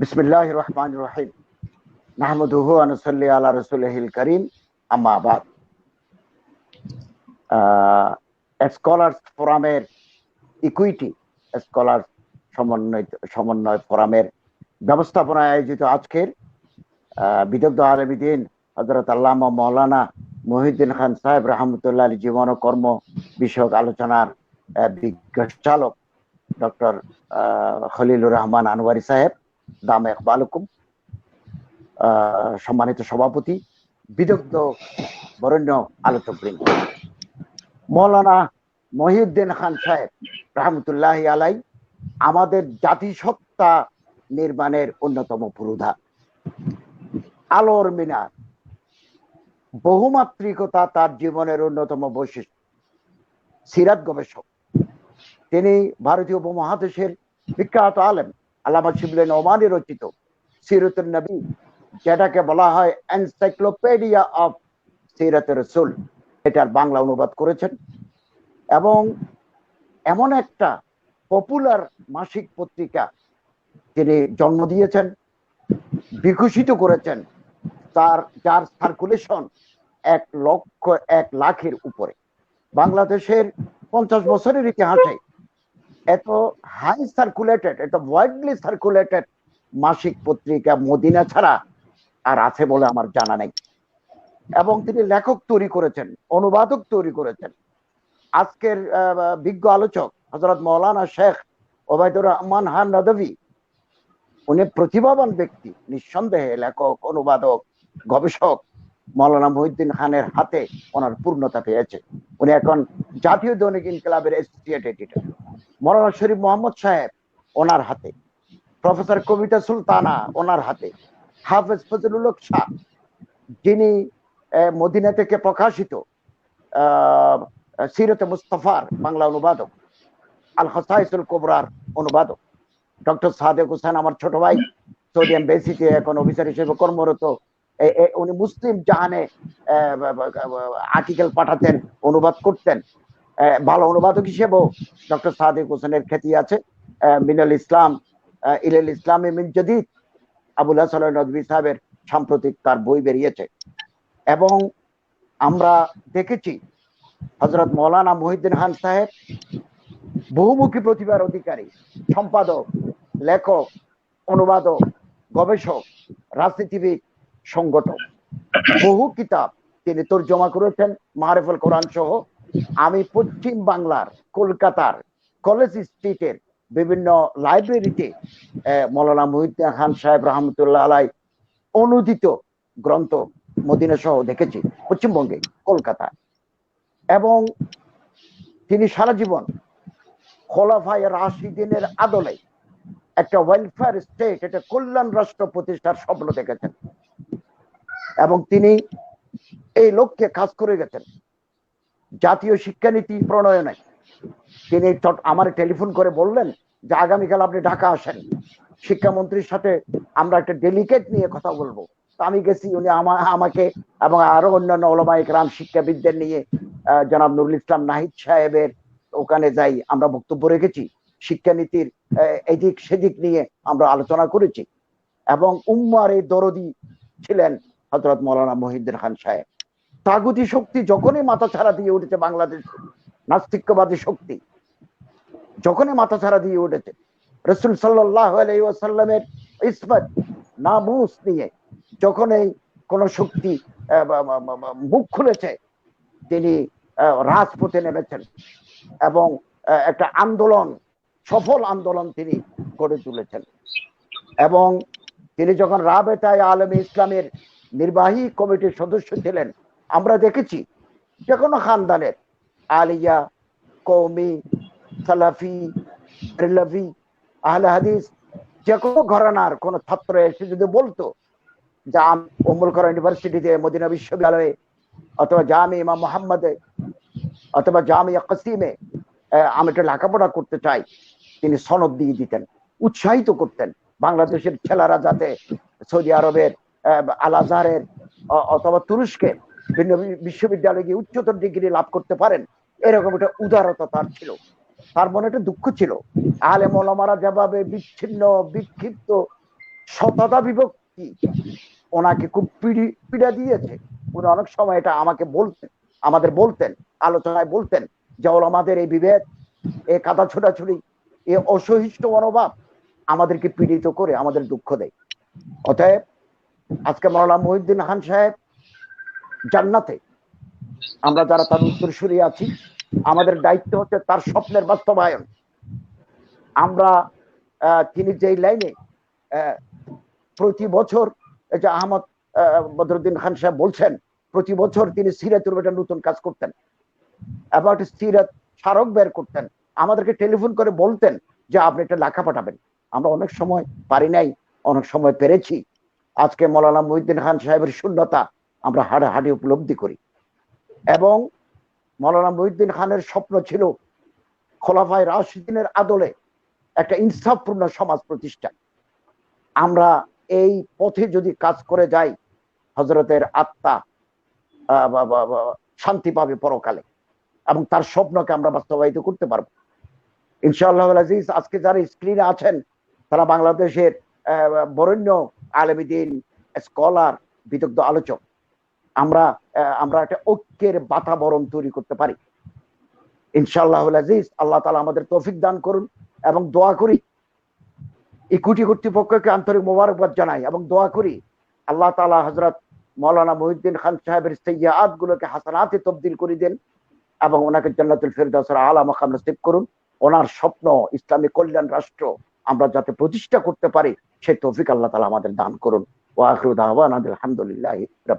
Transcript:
বিসমিল্লাহ রহমান রহিম নাহমদুহু আনুসল্লি আলা রসুলহিল করিম। আম্মাবাদ স্কলার্স ফোরামের ইকুইটি স্কলার সমন্বয় সমন্বয় ফোরামের ব্যবস্থাপনায় আয়োজিত আজকের বিদগ্ধ আলমীদিন হজরত আল্লামা মৌলানা মহিউদ্দিন খান সাহেব রহমতুল্লাহ আলী জীবন ও কর্ম বিষয়ক আলোচনার বিজ্ঞ চালক ডক্টর খলিলুর রহমান আনোয়ারি সাহেব। দাম একবালুকুম সম্মানিত সভাপতি, বিদগ্ধ বরেণ্য আলোচক বৃন্দ মৌলানা মহিউদ্দিন খান সাহেব, রহমতুল্লাহ আলাই আমাদের জাতিসত্তা নির্মাণের অন্যতম পুরুধা আলোর মিনার, বহুমাত্রিকতা তার জীবনের অন্যতম বৈশিষ্ট্য। সিরাত গবেষক, তিনি ভারতীয় উপমহাদেশের বিখ্যাত আলেম। আল্লামা শিবলেন ওমানি রচিত সিরতুল নবী, যেটাকে বলা হয় এনসাইক্লোপেডিয়া অফ সিরাত রসুল এটার বাংলা অনুবাদ করেছেন। এবং এমন একটা পপুলার মাসিক পত্রিকা তিনি জন্ম দিয়েছেন, বিকশিত করেছেন, তার, যার সার্কুলেশন এক লক্ষ, এক লাখের উপরে। বাংলাদেশের পঞ্চাশ বছরের ইতিহাসে এত হাই সার্কুলেটেড এত ওয়াইডলি সার্কুলেটেড মাসিক পত্রিকা মদিনা ছাড়া আর আছে বলে আমার জানা নেই। এবং তিনি লেখক তৈরি করেছেন, অনুবাদক তৈরি করেছেন। আজকের বিজ্ঞ আলোচক হজরত মৌলানা শেখ ওবায়দুর রহমান হান নদভি উনি প্রতিভাবান ব্যক্তি, নিঃসন্দেহে লেখক, অনুবাদক, গবেষক মৌলানা মহিউদ্দিন খানের হাতে ওনার পূর্ণতা পেয়েছে। উনি এখন জাতীয় দৈনিক ইনকলাবের অ্যাসোসিয়েট এডিটর মৌলানা শরীফ মোহাম্মদ সাহেব, ওনার হাতে। প্রফেসর কবিতা সুলতানা, ওনার হাতে। হাফেজ ফজলুল শাহ, যিনি মদিনা থেকে প্রকাশিত সিরতে মুস্তফার বাংলা অনুবাদক, আল হসাইসুল কোবরার অনুবাদক। ডক্টর সাদেক হোসেন, আমার ছোট ভাই, সৌদি এম্বাসিতে এখন অফিসার হিসেবে কর্মরত। উনি মুসলিম জাহানে আর্টিকেল পাঠাতেন, অনুবাদ করতেন। ভালো অনুবাদক হিসেবেও ডক্টর সাদেক হোসেনের খ্যাতি আছে। মিনাল ইসলাম ইলেল ইসলাম মিন জদিদ, আবুল হাসান নদী সাহেবের সাম্প্রতিক তার বই বেরিয়েছে। এবং আমরা দেখেছি হজরত মৌলানা মহিউদ্দিন খান সাহেব বহুমুখী প্রতিভার অধিকারী, সম্পাদক, লেখক, অনুবাদক, গবেষক, রাজনীতিবিদ, সংগঠক। বহু কিতাব তিনি তর্জমা করেছেন, মাহারেফুল কোরআন সহ আমি পশ্চিম বাংলার, কলকাতার, কলেজ স্ট্রিটের বিভিন্ন লাইব্রেরিতে মৌলানা মহিউদ্দিন খান সাহেব রহমতুল্লাহ আলাই অনুদিত গ্রন্থ মদিনা সহ দেখেছি, পশ্চিমবঙ্গে কলকাতায় এবং তিনি সারা জীবন খোলাফায় রাশিদিনের আদলে একটা ওয়েলফেয়ার স্টেট একটা কল্যাণ রাষ্ট্র প্রতিষ্ঠার স্বপ্ন দেখেছেন। এবং তিনি এই লক্ষ্যে কাজ করে গেছেন। জাতীয় শিক্ষানীতি প্রণয়নে। তিনি আমার টেলিফোন করে বললেন যে, আগামীকাল আপনি ঢাকা আসেন। শিক্ষামন্ত্রীর সাথে আমরা একটা ডেলিকেট নিয়ে কথা বলব। আমি গেছি, উনি আমাকে এবং আরও অন্যান্য ওলমাইক রাম শিক্ষাবিদদের নিয়ে জনাব নুরুল ইসলাম নাহিদ সাহেবের ওখানে যাই আমরা বক্তব্য রেখেছি। শিক্ষানীতির এদিক সেদিক নিয়ে আমরা আলোচনা করেছি। এবং উম্মার এই দরদি ছিলেন হজরত মৌলানা মহিউদ্দিন খান সাহেব। তাগুতি শক্তি যখনই মাথা ছাড়া দিয়ে উঠেছে বাংলাদেশ, নাস্তিক্যবাদী শক্তি, যখনই মাথা ছাড়া দিয়ে উঠেছে, রসুল সাল্লাহ আলাইসাল্লামের ইসমত নামুস নিয়ে যখন এই কোন শক্তি মুখ খুলেছে, তিনি রাজপথে নেমেছেন এবং একটা আন্দোলন, সফল আন্দোলন তিনি গড়ে তুলেছেন এবং তিনি যখন রাবেতায় আলমী ইসলামের নির্বাহী কমিটির সদস্য ছিলেন আমরা দেখেছি যে কোনো খানদানের আলিয়া কৌমি সালাফি, রিলাফি, আহলে হাদিস, যে কোনো ঘরানার কোনো ছাত্র এসে যদি বলতো যে অমুল করা ইউনিভার্সিটিতে, মদিনা বিশ্ববিদ্যালয়ে, অথবা জামি ইমাম মোহাম্মদে, অথবা জামিয়া কসিমে আমি একটা লেখাপড়া করতে চাই, তিনি সনদ দিয়ে দিতেন, উৎসাহিত করতেন বাংলাদেশের ছেলেরা যাতে সৌদি আরবের আল আজহারের অথবা তুরস্কের ভিন্ন বিশ্ববিদ্যালয়ে গিয়ে উচ্চতর ডিগ্রি লাভ করতে পারেন। এরকম একটা উদারতা তার ছিল। তার মনে একটা দুঃখ ছিল। আলে মলামারা যেভাবে বিচ্ছিন্ন, বিক্ষিপ্ত শততা বিভক্তি ওনাকে খুব পিড়ি, পীড়া দিয়েছে। উনি অনেক সময় এটা আমাকে বলতেন, আমাদের বলতেন, আলোচনায় বলতেন যে আমাদের এই বিভেদ, এ কাদা ছোটাছুটি, এ অসহিষ্ণু মনোভাব আমাদেরকে পীড়িত করে, আমাদের দুঃখ দেয়। অতএব আজকে মৌলানা মহিউদ্দিন খান সাহেব জান্নাতে। আমরা যারা তার উত্তরসূরি আছি, আমাদের দায়িত্ব হচ্ছে তার স্বপ্নের বাস্তবায়ন। আমরা তিনি যেই লাইনে প্রতি বছর, এই যে আহমদ বদরুদ্দিন খান সাহেব বলছেন, প্রতি বছর তিনি সিরাতুর একটা নতুন কাজ করতেন। এবং একটা সিরাত স্মারক বের করতেন। আমাদেরকে টেলিফোন করে বলতেন যে, আপনি একটা লেখা পাঠাবেন। আমরা অনেক সময় পারি নাই, অনেক সময় পেরেছি। আজকে মৌলানা মহিউদ্দিন খান সাহেবের শূন্যতা আমরা হাড়ে হাড়ে উপলব্ধি করি। এবং মৌলানা মহিউদ্দিন খানের স্বপ্ন ছিল খোলাফায় রাশিদিনের আদলে একটা ইনসাফপূর্ণ সমাজ প্রতিষ্ঠা আমরা এই পথে যদি কাজ করে যাই হজরতের আত্মা শান্তি পাবে পরকালে এবং তার স্বপ্নকে আমরা বাস্তবায়িত করতে পারব। ইনশাআল্লাহ আজকে যারা স্ক্রিনে আছেন, তারা বাংলাদেশের বরেণ্য আলমীদিন স্কলার, বিদগ্ধ আলোচক আমরা আমরা একটা ঐক্যের বাতাবরণ তৈরি করতে পারি। ইনশাআল্লাহ আজিজ, আল্লাহ তালা আমাদের তৌফিক দান করুন এবং দোয়া করি। ইকুটি কর্তৃপক্ষকে আন্তরিক মোবারকবাদ জানাই এবং দোয়া করি আল্লাহ তালা হজরত মৌলানা মহিউদ্দিন খান সাহেবের সৈয়াদ গুলোকে হাসানাতে তবদিল করে দেন এবং ওনাকে জান্নাতুল ফেরদাসের আলা মাকাম নসিব করুন। ওনার স্বপ্ন ইসলামী কল্যাণ রাষ্ট্র আমরা যাতে প্রতিষ্ঠা করতে পারি সেই তৌফিক আল্লাহ তালা আমাদের দান করুন। ওয়াখরুদ আহ্বান আলহামদুলিল্লাহ